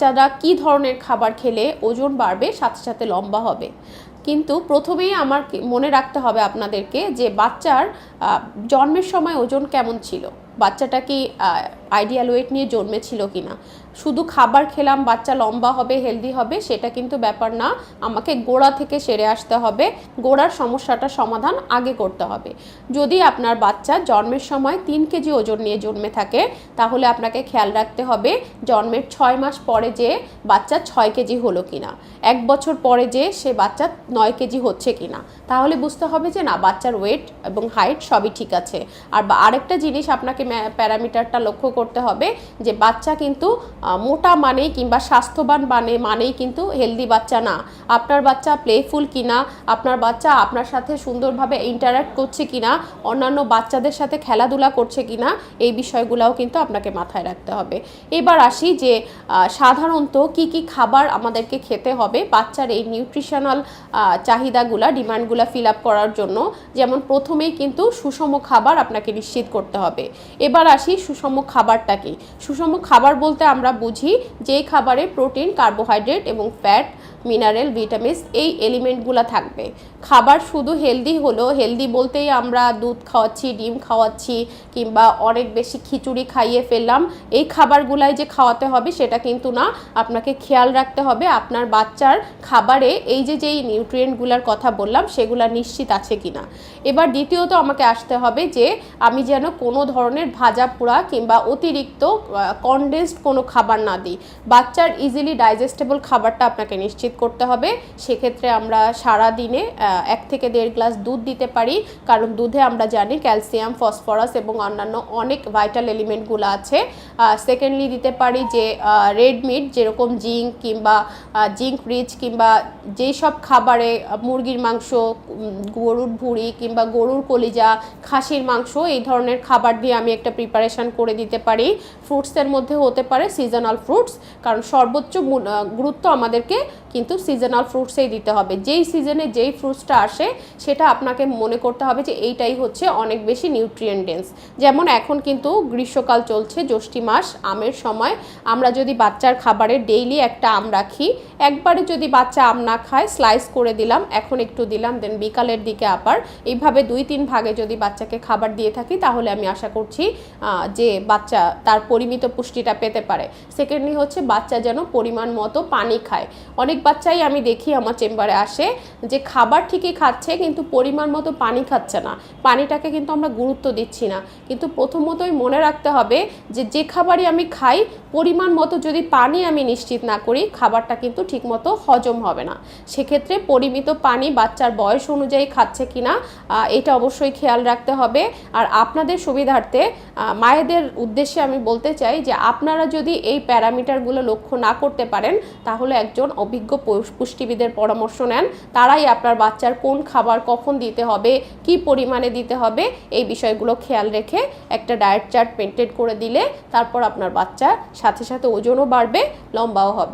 বাচ্চারা কি ধরনের খাবার খেলে ওজন বাড়বে, সাথে সাথে লম্বা হবে? কিন্তু প্রথমেই আমার মনে রাখতে হবে আপনাদেরকে যে বাচ্চার জন্মের সময় ওজন কেমন ছিল? বাচ্চাটা কি আইডিয়াল ওয়েট নিয়ে জন্মেছিল কি না শুধু খাবার খেলাম, বাচ্চা লম্বা হবে হেলদি হবে, সেটা কিন্তু ব্যাপার না। আমাকে গোড়া থেকে সেরে আসতে হবে। গোড়ার সমস্যাটা সমাধান আগে করতে হবে। যদি আপনার বাচ্চা জন্মের সময় তিন কেজি ওজন নিয়ে জন্মে থাকে, তাহলে আপনাকে খেয়াল রাখতে হবে জন্মের ছয় মাস পরে যে বাচ্চা ছয় কেজি হলো কিনা। এক বছর পরে যে সে বাচ্চা নয় কেজি হচ্ছে কিনা। তাহলে বুঝতে হবে যে না, বাচ্চার ওয়েট এবং হাইট সবই ঠিক আছে। আর আরেকটা জিনিস আপনাকে প্যারামিটারটা লক্ষ্য করতে হবে যে বাচ্চা কিন্তু মোটা মানেই কিংবা স্বাস্থ্যবান মানে মানেই কিন্তু হেলদি বাচ্চা না। আপনার বাচ্চা প্লেফুল কিনা, আপনার বাচ্চা আপনার সাথে সুন্দরভাবে ইন্টারাক্ট করছে কিনা, অন্যান্য বাচ্চাদের সাথে খেলাধুলা করছে কিনা, এই বিষয়গুলোও কিন্তু আপনাকে মাথায় রাখতে হবে। এবার আসি যে সাধারণত কি কি খাবার আমাদেরকে খেতে হবে বাচ্চার এই নিউট্রিশনাল চাহিদাগুলা, ডিমান্ডগুলা ফিল আপ করার জন্য। যেমন প্রথমেই কিন্তু সুষম খাবার আপনাকে নিশ্চিত করতে হবে। এবার আসি সুষম খাবারটা কি সুষম খাবার বলতে আমরা বুঝি যেই খাবারে প্রোটিন কার্বোহাইড্রেট এবং ফ্যাট মিনারেল ভিটামিনস এই এলিমেন্টগুলো থাকবে। খাবার শুধু হেলদি হলো হেলদি বলতেই আমরা দুধ খাওয়াচ্ছি, ডিম খাওয়াচ্ছি, কিংবা অনেক বেশি খিচুড়ি খাইয়ে ফেললাম, এই খাবারগুলাই যে খাওয়াতে হবে সেটা কিন্তু না, আপনাকে খেয়াল রাখতে হবে, আপনার বাচ্চার খাবারে এই যে যেই নিউট্রিয়েন্টগুলোর কথা বললাম, সেগুলো নিশ্চিত আছে কিনা। এবার দ্বিতীয়ত আমাকে আসতে হবে যে, আমি যেন কোনো ধরনের ভাজা পোড়া কিংবা অতিরিক্ত কনডেন্সড কোনো খাবার না দিই। বাচ্চার ইজিলি ডাইজেস্টেবল খাবারটা আপনাকে নিশ্চিত করতে হবে, সেক্ষেত্রে আমরা সারা দিনে এক থেকে দেড় গ্লাস দুধ দিতে পারি। কারণ দুধে আমরা জানি ক্যালসিয়াম, ফসফরাস এবং অন্যান্য অনেক ভাইটাল এলিমেন্টগুলো আছে। সেকেন্ডলি দিতে পারি যে রেড মিট যেরকম জিঙ্ক কিংবা জিঙ্ক রিচ কিংবা যেই সব খাবারে মুরগির মাংস গরুর ভুঁড়ি কিংবা গরুর কলিজা, খাসির মাংস, এই ধরনের খাবার দিয়ে আমি একটা প্রিপারেশন করে দিতে পারি। ফ্রুটসের মধ্যে হতে পারে সিজনাল ফ্রুটস কারণ সর্বোচ্চ গুরুত্ব আমাদেরকে কিন্তু সিজনাল ফ্রুটসেই দিতে হবে। যেই সিজনে যেই ফ্রুটসটা আসে, সেটা আপনাকে মনে করতে হবে যে এইটাই হচ্ছে অনেক বেশি নিউট্রিয়েন্ট ডেন্স যেমন এখন কিন্তু গ্রীষ্মকাল চলছে, জ্যৈষ্ঠী মাস, আমের সময়। আমরা যদি বাচ্চার খাবারে ডেইলি একটা আম রাখি, একবারে যদি বাচ্চা আম না খায় স্লাইস করে দিলাম, এখন একটু দিলাম দেন বিকালের দিকে আবার। এইভাবে দুই তিন ভাগে যদি বাচ্চাকে খাবার দিয়ে থাকি, তাহলে আমি আশা করছি যে বাচ্চা তার পরিমিত পুষ্টিটা পেতে পারে। সেকেন্ডলি হচ্ছে বাচ্চা যেন পরিমাণ মতো পানি খায়। অনেক বাচ্চাই আমি দেখি আমার চেম্বারে আসে যে খাবার ঠিকই খাচ্ছে কিন্তু পরিমাণ মতো পানি খাচ্ছে না। পানিটাকে কিন্তু আমরা গুরুত্ব দিচ্ছি না। কিন্তু প্রথমতই মনে রাখতে হবে যে যে খাবারই আমি খাই পরিমাণ মতো যদি পানি আমি নিশ্চিত না করি খাবারটা কিন্তু ঠিকমতো হজম হবে না। সেক্ষেত্রে পরিমিত পানি বাচ্চার বয়স অনুযায়ী খাচ্ছে কিনা আহ, এটা অবশ্যই খেয়াল রাখতে হবে। আর আপনাদের সুবিধার্থে মায়েদের উদ্দেশ্যে আমি বলতে চাই যে আপনারা যদি এই প্যারামিটারগুলো লক্ষ্য না করতে পারেন তাহলে একজন অভিজ্ঞ পু- পুষ্টিবিদের পরামর্শ নেন, তারাই আপনার বাচ্চার কোন খাবার কখন দিতে হবে, কি পরিমাণে দিতে হবে, এই বিষয়গুলো খেয়াল রেখে একটা ডায়েট চার্ট পেন্টেড করে দিলে তারপর আপনার বাচ্চা সাথে সাথে ওজনও বাড়বে, লম্বাও হবে।